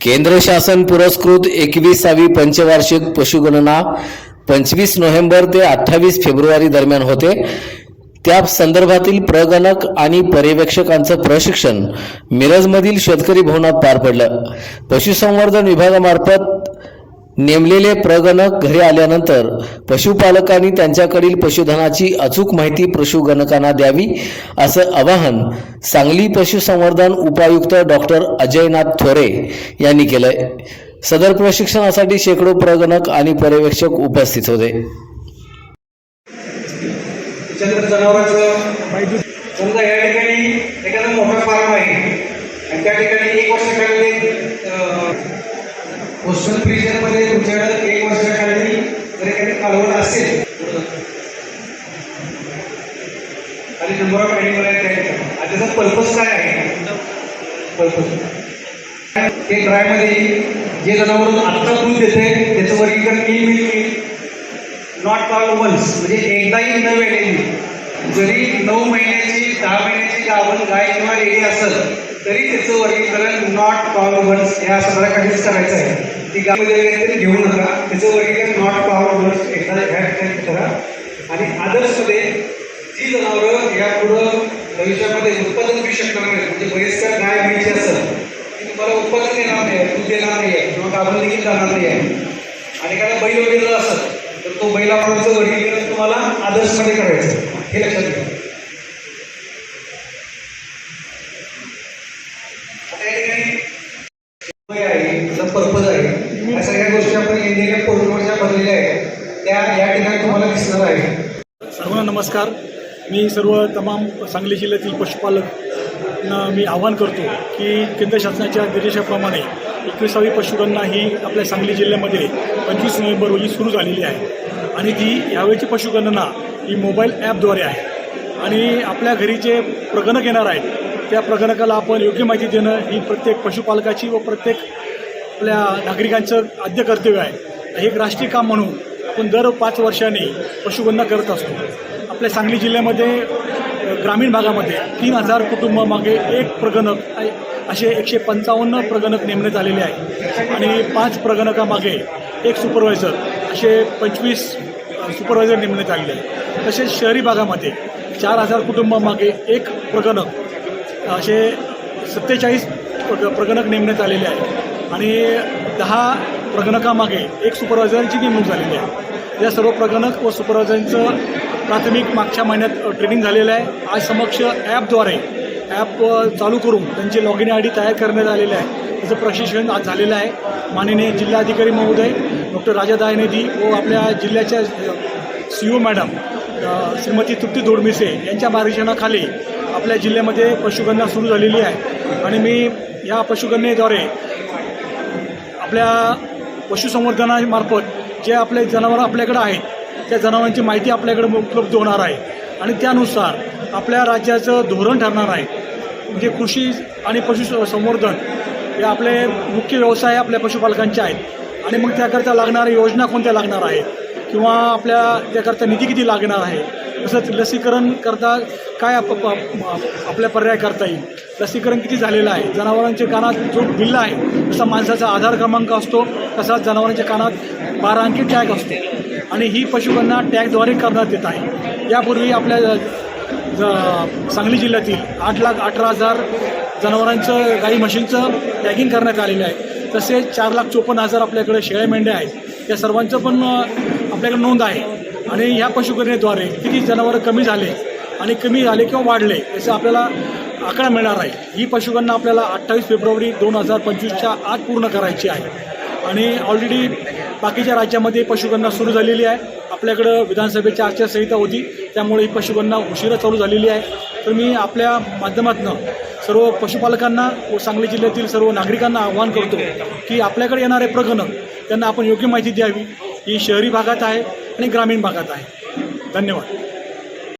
केंद्र शासन पुरस्कृत एकविसावी पंचवार्षिक पशुगणना पंचवीस नोव्हेंबर ते अठ्ठावीस फेब्रुवारी दरम्यान होते. त्या संदर्भातील प्रगणक आणि पर्यवेक्षकांचं प्रशिक्षण मिरजमधील शेतकरी भवनात पार पडलं. पशुसंवर्धन विभागामार्फत नेमलेले प्रगणक घरी आल्यानंतर पशुपालकांनी त्यांच्याकडील पशुधनाची अचूक माहिती पशुगणकांना द्यावी असं आवाहन सांगली पशुसंवर्धन उपायुक्त डॉक्टर अजयनाथ थोरे यांनी केलंय. सदर प्रशिक्षणासाठी शेकडो प्रगणक आणि पर्यवेक्षक उपस्थित होते. जनावरांचं समजा या ठिकाणी एखादा मोठा फार्म आहे आणि त्या ठिकाणी पोस्टल फ्रीजरमध्ये तुमच्याकडे एक वर्षाखाली जर एखादी कालवड असेल. आणि नंबर ऑफ ॲनिमल आहेत आणि त्याचा पर्पज काय आहे? पर्पज ते ड्रायमध्ये जे जनावर आत्ता दूध देते त्याचं वर्गीकरण तीन मी नॉट कॉल वन्स म्हणजे एकदाही न वेळेली जरी नऊ महिन्याची दहा महिन्याची गावन गाय किंवा रेडी असेल तरी त्याचं वर्गीकरण नॉट कॉल वन्स या सगळ्या काहीच करायचं आहे. ती गावामध्ये वगैरे घेऊ नका. त्याचं वर्गीकरण नॉट पॉवर वन्स एखाद्या ह्या ठिकाणी करा. आणि आदर्शमध्ये जी जनावरं यापुढं भविष्यामध्ये उत्पादन घेऊ शकणार नाही म्हणजे बरेचशा गाय घ्यायची असेल ती तुम्हाला उत्पादन देणार नाही दूध देणार नाही आहे किंवा गाभण देखील जाणार नाही आहे आणि काय बैल वगैरे असं तर तो बैलावरचं वर्गीकरण तुम्हाला आदर्शमध्ये करायचं हे लक्षात घ्या आता या ठिकाणी वय आहे त्याचा पर्पज आहे. या सगळ्या गोष्टी आपण इंडिया पोर्टलवरच्या भरलेल्या आहेत. त्या या ठिकाणी तुम्हाला दिसणार आहे. सर्वांना नमस्कार. मी सर्व तमाम सांगली जिल्ह्यातील पशुपालकांना मी आवाहन करतो की केंद्र शासनाच्या निर्देशाप्रमाणे एकविसावी पशुगणना ही आपल्या सांगली जिल्ह्यामध्ये पंचवीस नोव्हेंबर रोजी सुरू झालेली आहे. आणि ती यावेळची पशुगणना ही मोबाईल ॲपद्वारे आहे. आणि आपल्या घरी जे प्रगणक येणार आहेत त्या प्रगणकाला आपण योग्य माहिती देणं ही प्रत्येक पशुपालकाची व प्रत्येक आपल्या नागरिकांचं आद्य कर्तव्य आहे. हे एक राष्ट्रीय काम म्हणून आपण दर पाच वर्षांनी पशुगणना करत असतो. आपल्या सांगली जिल्ह्यामध्ये ग्रामीण भागामध्ये तीन हजार कुटुंबामागे एक प्रगणक असे एकशे पंचावन्न प्रगणक नेमण्यात आलेले आहे. आणि पाच प्रगणकामागे एक सुपरवायझर असे पंचवीस सुपरवायझर नेमण्यात आलेले आहे. तसेच शहरी भागामध्ये चार हजार कुटुंबामागे एक प्रगणक असे सत्तेचाळीस प्रगणक नेमण्यात आलेले आहेत. आणि दहा प्रगणकामागे एक सुपरवायझरची नेमणूक झालेली आहे. या सर्व प्रगणक व सुपरवायझरांचं प्राथमिक मागच्या महिन्यात ट्रेनिंग झालेलं आहे. आज समक्ष ॲपद्वारे ॲप चालू करून त्यांचे लॉग इन आय डी तयार करण्यात आलेले आहे. त्याचं प्रशिक्षण आज झालेलं आहे. माननीय जिल्हाधिकारी महोदय डॉक्टर राजा दायनिधी व आपल्या जिल्ह्याच्या C O madam Shrimati Trupti Dodmise यांच्या मार्गदर्शनाखाली आपल्या जिल्ह्यामध्ये पशुगणना सुरू झालेली आहे. आणि मी या पशुगणनेद्वारे आपल्या पशुसंवर्धनामार्फत जे आपले जनावरं आपल्याकडे आहेत त्या जनावरांची माहिती आपल्याकडे उपलब्ध होणार आहे. आणि त्यानुसार आपल्या राज्याचं धोरण ठरणार आहे. म्हणजे कृषी आणि पशु संवर्धन हे आपले मुख्य व्यवसाय आपल्या पशुपालकांचे आहेत. आणि मग त्याकरता लागणाऱ्या योजना कोणत्या लागणार आहेत? किंवा आपल्या त्याकरता निधी किती लागणार आहे? तसंच लसीकरण करता काय आप- आपल्या पर्याय करता येईल? लसीकरण किती झालेलं आहे? जनावरांच्या कानात जो बिल्ला आहे तसा माणसाचा आधार क्रमांक असतो तसाच जनावरांच्या कानात बारा अंकी टॅग असतो. आणि ही पशुगणना टॅगद्वारे करण्यात येत आहे. यापूर्वी आपल्या ज- सांगली जिल्ह्यातील आठ लाख अठरा हजार जनावरांचं गाई म्हशींचं टॅगिंग करण्यात आलेलं आहे. तसेच चार लाख चोपन्न हजार आपल्याकडे शेळ्या मेंढ्या आहेत. या सर्वांचं पण आपल्याकडे नोंद आहे. आणि ह्या पशुगणनेद्वारे किती जनावरं कमी झाले आणि कमी झाले किंवा वाढले याचा आपल्याला आकडा मिळणार आहे. ही पशुगणना आपल्याला अठ्ठावीस फेब्रुवारी दोन हजार पंचवीसच्या आत पूर्ण करायची आहे. आणि ऑलरेडी बाकीच्या राज्यामध्ये पशुगणना सुरू झालेली आहे. आपल्याकडं विधानसभेची आचारसंहिता होती त्यामुळे ही पशुगणना उशिरा चालू झालेली आहे. तर मी आपल्या माध्यमातून सर्व पशुपालकांना व सांगली जिल्ह्यातील सर्व नागरिकांना आवाहन करतो की आपल्याकडे येणारे प्रकरणं त्यांना आपण योग्य माहिती द्यावी. ही शहरी भागात आहे आणि ग्रामीण भागात आहे. धन्यवाद.